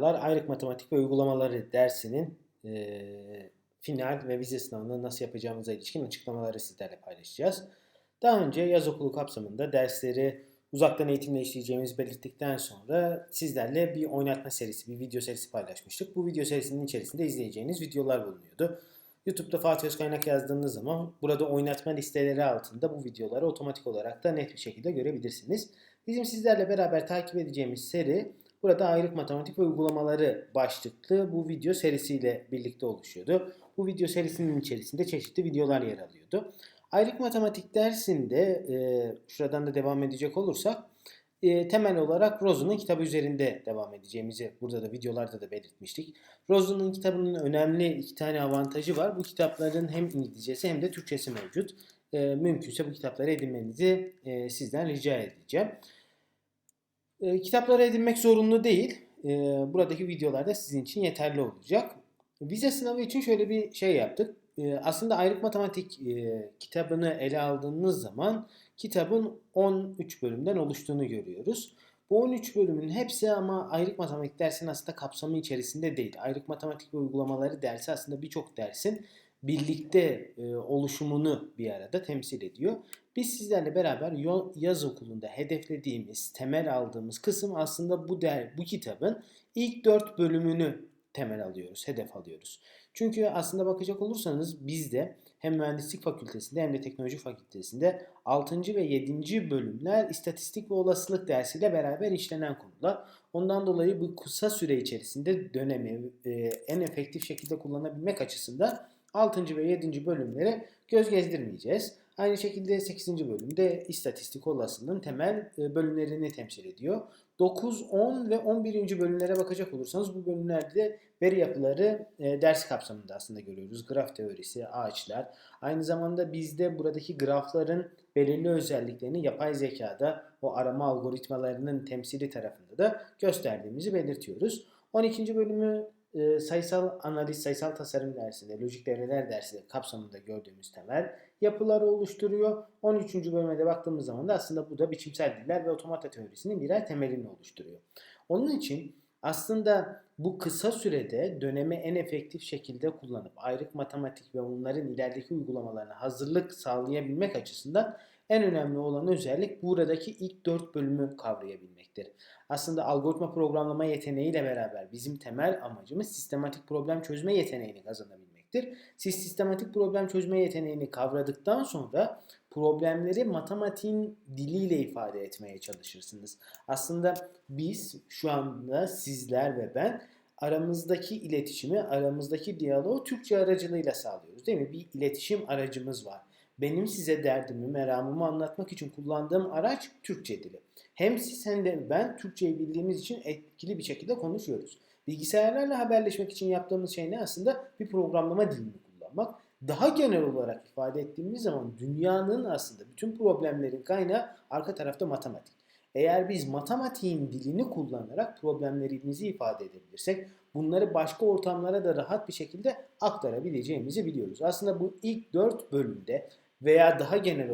Ayrık Matematik ve Uygulamaları dersinin eee, final ve vize sınavını nasıl yapacağımıza ilişkin açıklamaları sizlerle paylaşacağız. Daha önce yaz okulu kapsamında dersleri uzaktan eğitimle işleyeceğimizi belirttikten sonra sizlerle bir oynatma serisi, bir video serisi paylaşmıştık. Bu video serisinin içerisinde izleyeceğiniz videolar bulunuyordu. YouTube'da Fatih Özkaynak yazdığınız zaman burada oynatma listeleri altında bu videoları otomatik olarak da net bir şekilde görebilirsiniz. Bizim sizlerle beraber takip edeceğimiz seri Burada ayrık matematik ve uygulamaları başlıklı bu video serisiyle birlikte oluşuyordu. Bu video serisinin içerisinde çeşitli videolar yer alıyordu. Ayrık matematik dersinde e, şuradan da devam edecek olursak e, temel olarak Rosen'ın kitabı üzerinde devam edeceğimizi burada da videolarda da belirtmiştik. Rosen'ın kitabının önemli iki tane avantajı var. Bu kitapların hem İngilizcesi hem de Türkçesi mevcut. E, mümkünse bu kitapları edinmenizi e, sizden rica edeceğim. E, kitapları edinmek zorunlu değil. E, buradaki videolarda sizin için yeterli olacak. Vize sınavı için şöyle bir şey yaptık. E, aslında ayrık matematik e, kitabını ele aldığımız zaman kitabın 13 bölümden oluştuğunu görüyoruz. Bu 13 bölümün hepsi ama ayrık matematik dersinin aslında kapsamı içerisinde değil. Ayrık matematik uygulamaları dersi aslında birçok dersin birlikte e, oluşumunu bir arada temsil ediyor. Biz sizlerle beraber yaz okulunda hedeflediğimiz, temel aldığımız kısım aslında bu der, bu kitabın ilk dört bölümünü temel alıyoruz, hedef alıyoruz. Çünkü aslında bakacak olursanız bizde hem mühendislik fakültesinde hem de teknoloji fakültesinde 6. ve 7. bölümler istatistik ve olasılık dersiyle beraber işlenen konular. Ondan dolayı bu kısa süre içerisinde dönemi e, en efektif şekilde kullanabilmek açısından 6. ve 7. bölümlere göz gezdirmeyeceğiz. Aynı şekilde 8. bölümde istatistik olasılığın temel e, bölümlerini temsil ediyor. 9, 10 ve 11. bölümlere bakacak olursanız bu bölümlerde veri yapıları e, ders kapsamında aslında görüyoruz. Graf teorisi, ağaçlar. Aynı zamanda bizde buradaki grafların belirli özelliklerini yapay zekada o arama algoritmalarının temsili tarafında da gösterdiğimizi belirtiyoruz. 12. bölümü e, sayısal analiz, sayısal tasarım dersinde, lojik devreler dersi kapsamında gördüğümüz temel yapıları oluşturuyor. 13. bölüme de baktığımız zaman da aslında bu da biçimsel diller ve otomata teorisinin birer temelini oluşturuyor. Onun için aslında bu kısa sürede dönemi en efektif şekilde kullanıp ayrık matematik ve onların ilerideki uygulamalarına hazırlık sağlayabilmek açısından en önemli olan özellik buradaki ilk dört bölümü kavrayabilmektir. Aslında algoritma programlama yeteneğiyle beraber bizim temel amacımız sistematik problem çözme yeteneğini kazanabilmektir. Siz sistematik problem çözme yeteneğini kavradıktan sonra problemleri matematiğin diliyle ifade etmeye çalışırsınız. Aslında biz şu anda sizler ve ben aramızdaki iletişimi, aramızdaki diyaloğu Türkçe aracılığıyla sağlıyoruz değil mi? Bir iletişim aracımız var. Benim size derdimi, meramımı anlatmak için kullandığım araç Türkçe dili. Hem siz hem de ben Türkçeyi bildiğimiz için etkili bir şekilde konuşuyoruz. Bilgisayarlarla haberleşmek için yaptığımız şey ne aslında? Bir programlama dilini kullanmak. Daha genel olarak ifade ettiğimiz zaman dünyanın aslında bütün problemlerin kaynağı arka tarafta matematik. Eğer biz matematiğin dilini kullanarak problemlerimizi ifade edebilirsek bunları başka ortamlara da rahat bir şekilde aktarabileceğimizi biliyoruz. Aslında bu ilk dört bölümde veya daha genel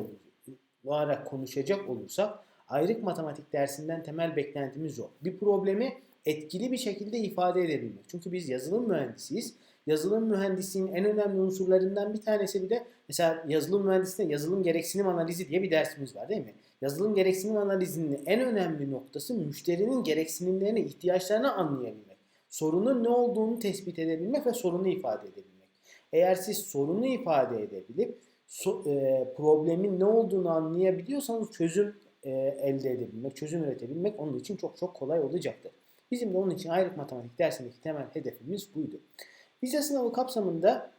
olarak konuşacak olursak ayrık matematik dersinden temel beklentimiz o. Bir problemi etkili bir şekilde ifade edebilmek. Çünkü biz yazılım mühendisiyiz. Yazılım mühendisliğinin en önemli unsurlarından bir tanesi bir de mesela yazılım mühendisliğinde yazılım gereksinim analizi diye bir dersimiz var değil mi? Yazılım gereksinim analizinin en önemli noktası müşterinin gereksinimlerini, ihtiyaçlarını anlayabilmek. Sorunun ne olduğunu tespit edebilmek ve sorunu ifade edebilmek. Eğer siz sorunu ifade edebilip so, e, problemin ne olduğunu anlayabiliyorsanız çözüm e, elde edebilmek, çözüm üretebilmek onun için çok çok kolay olacaktır. Bizim de onun için ayrık matematik dersindeki temel hedefimiz buydu. Vize sınavı kapsamında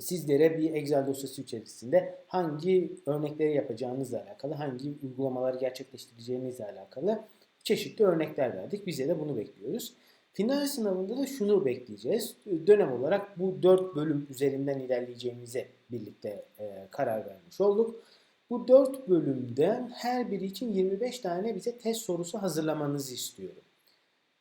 sizlere bir Excel dosyası içerisinde hangi örnekleri yapacağınızla alakalı, hangi uygulamaları gerçekleştireceğinizle alakalı çeşitli örnekler verdik. Bize de bunu bekliyoruz. Final sınavında da şunu bekleyeceğiz. Dönem olarak bu 4 bölüm üzerinden ilerleyeceğimize birlikte e, karar vermiş olduk. Bu 4 bölümden her biri için 25 tane bize test sorusu hazırlamanızı istiyorum.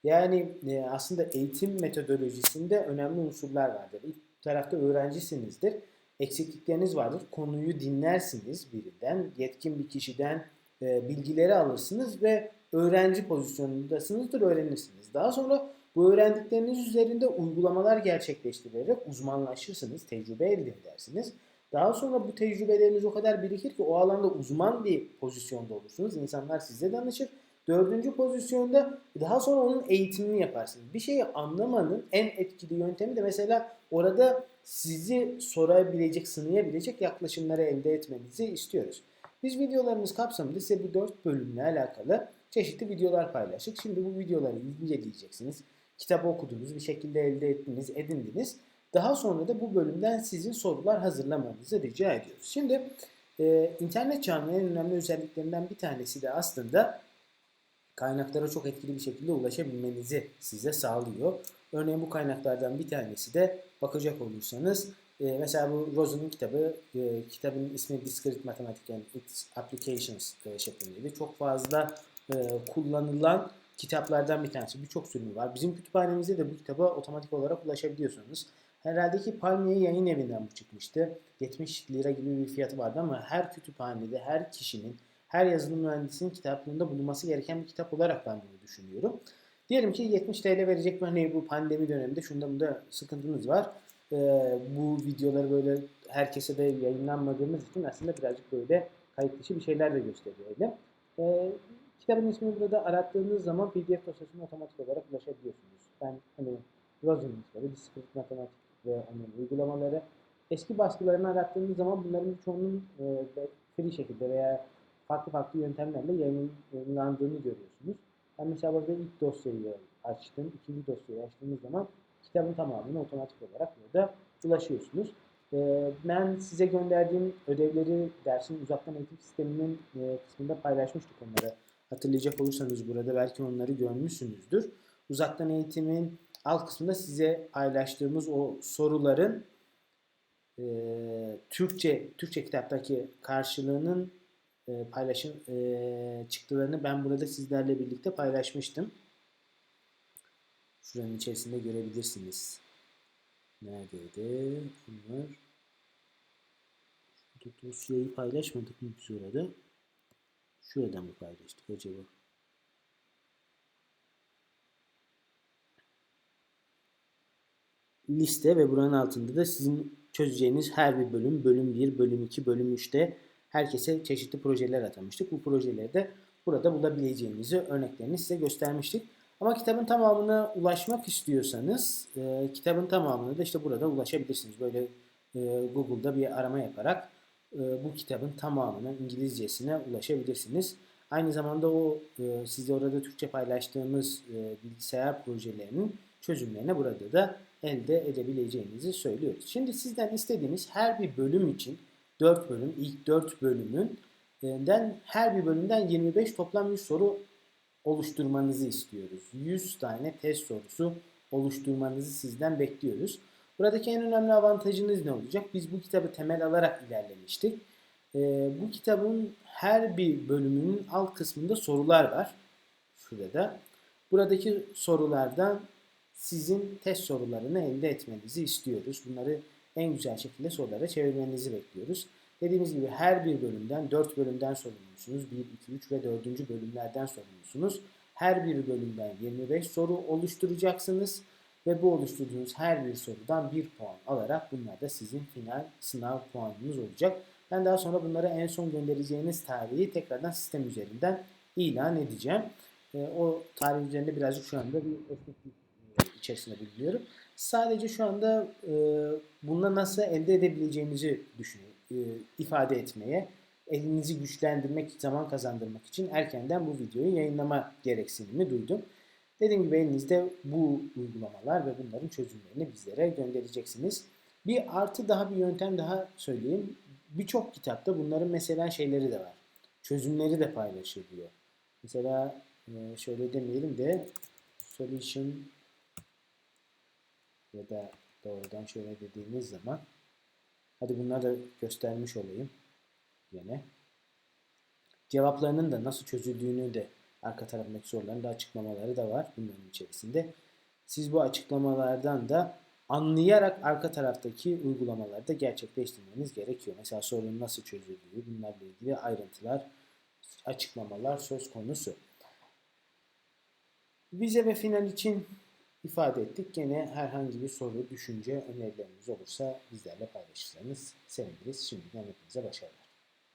Yani e, aslında eğitim metodolojisinde önemli unsurlar vardır. İlk tarafta öğrencisinizdir. Eksiklikleriniz vardır. Konuyu dinlersiniz birinden, yetkin bir kişiden e, bilgileri alırsınız ve öğrenci pozisyonundasınızdır, öğrenirsiniz. Daha sonra Bu öğrendikleriniz üzerinde uygulamalar gerçekleştirerek uzmanlaşırsınız, tecrübe elde edersiniz. Daha sonra bu tecrübeleriniz o kadar birikir ki o alanda uzman bir pozisyonda olursunuz. İnsanlar size danışır. Dördüncü pozisyonda daha sonra onun eğitimini yaparsınız. Bir şeyi anlamanın en etkili yöntemi de mesela orada sizi sorabilecek, sınayabilecek yaklaşımları elde etmenizi istiyoruz. Biz videolarımız kapsamında size bu dört bölümle alakalı çeşitli videolar paylaştık. Şimdi bu videoları inceleyeceksiniz. Kitabı okudunuz, bir şekilde elde ettiniz, edindiniz. Daha sonra da bu bölümden sizin sorular hazırlamanızı rica ediyoruz. Şimdi e, internet çağının en önemli özelliklerinden bir tanesi de aslında kaynaklara çok etkili bir şekilde ulaşabilmenizi size sağlıyor. Örneğin bu kaynaklardan bir tanesi de bakacak olursanız e, mesela bu Rosen'ın kitabı, e, kitabın ismi Discrete Mathematics and Its Applications e, şeklindeydi. Çok fazla e, kullanılan kitaplardan bir tanesi. Birçok sürümü var. Bizim kütüphanemizde de bu kitaba otomatik olarak ulaşabiliyorsunuz. Herhalde ki Palmiye yayın evinden bu çıkmıştı. 70 lira gibi bir fiyatı vardı ama her kütüphanede, her kişinin, her yazılım mühendisinin kitaplığında bulunması gereken bir kitap olarak ben bunu düşünüyorum. Diyelim ki 70 TL verecek örneğin bu pandemi döneminde şunda bunda sıkıntınız var. Ee, bu videoları böyle herkese de yayınlanmadığımız için aslında birazcık böyle kayıt dışı bir şeyler de gösteriyor. Ee, kitabın ismini burada arattığınız zaman PDF dosyasına otomatik olarak ulaşabiliyorsunuz. Ben hani kitabı, Discrete Matematik ve onun uygulamaları. Eski baskılarını arattığınız zaman bunların çoğunun e, free şekilde veya farklı farklı yöntemlerle yayın, yayınlandığını görüyorsunuz. Ben mesela burada ilk dosyayı açtım. ikinci dosyayı açtığımız zaman kitabın tamamını otomatik olarak burada ulaşıyorsunuz. Ee, ben size gönderdiğim ödevleri dersin uzaktan eğitim sisteminin e, kısmında paylaşmıştık onları. Hatırlayacak olursanız burada belki onları görmüşsünüzdür. Uzaktan eğitimin alt kısmında size paylaştığımız o soruların e, Türkçe Türkçe kitaptaki karşılığının e, paylaşım e, çıktılarını ben burada sizlerle birlikte paylaşmıştım. Şuranın içerisinde görebilirsiniz. Neredeydi? Bunlar. Dosyayı paylaşmadık mı biz orada? Şurada mı paylaştık acaba? Liste ve buranın altında da sizin çözeceğiniz her bir bölüm, bölüm 1, bölüm 2, bölüm 3'te herkese çeşitli projeler atamıştık. Bu projeleri de burada bulabileceğinizi örneklerini size göstermiştik. Ama kitabın tamamına ulaşmak istiyorsanız e, kitabın tamamını da işte burada ulaşabilirsiniz. Böyle e, Google'da bir arama yaparak e, bu kitabın tamamına İngilizcesine ulaşabilirsiniz. Aynı zamanda o e, size orada Türkçe paylaştığımız e, bilgisayar projelerinin çözümlerini burada da elde edebileceğinizi söylüyoruz. Şimdi sizden istediğimiz her bir bölüm için 4 bölüm, ilk 4 bölümünden her bir bölümden 25 toplam 100 soru oluşturmanızı istiyoruz. 100 tane test sorusu oluşturmanızı sizden bekliyoruz. Buradaki en önemli avantajınız ne olacak? Biz bu kitabı temel alarak ilerlemiştik. Bu kitabın her bir bölümünün alt kısmında sorular var. Şurada. Buradaki sorulardan sizin test sorularını elde etmenizi istiyoruz. Bunları en güzel şekilde sorulara çevirmenizi bekliyoruz. Dediğimiz gibi her bir bölümden 4 bölümden sorumlusunuz. 1, 2, 3 ve 4. bölümlerden sorumlusunuz. Her bir bölümden 25 soru oluşturacaksınız. Ve bu oluşturduğunuz her bir sorudan 1 puan alarak bunlar da sizin final sınav puanınız olacak. Ben daha sonra bunları en son göndereceğiniz tarihi tekrardan sistem üzerinden ilan edeceğim. O tarih üzerinde birazcık şu anda bir esneklik içerisinde bulunuyorum. Sadece şu anda e, bununla nasıl elde edebileceğimizi düşünüyorum, e, ifade etmeye, elinizi güçlendirmek, zaman kazandırmak için erkenden bu videoyu yayınlama gereksinimi duydum. Dediğim gibi elinizde bu uygulamalar ve bunların çözümlerini bizlere göndereceksiniz. Bir artı daha bir yöntem daha söyleyeyim. Birçok kitapta bunların mesela şeyleri de var. Çözümleri de paylaşılıyor. Mesela e, şöyle demeyelim de solution ya da doğrudan şöyle dediğimiz zaman hadi bunları da göstermiş olayım yine. Cevaplarının da nasıl çözüldüğünü de arka tarafındaki soruların da açıklamaları da var bunların içerisinde. Siz bu açıklamalardan da anlayarak arka taraftaki uygulamaları da gerçekleştirmeniz gerekiyor. Mesela sorunun nasıl çözüldüğü, bunlarla ilgili ayrıntılar, açıklamalar söz konusu. Vize ve final için ifade ettik. Gene herhangi bir soru, düşünce, önerileriniz olursa bizlerle paylaşırsanız seviniriz. Şimdiden hepinize başarılar.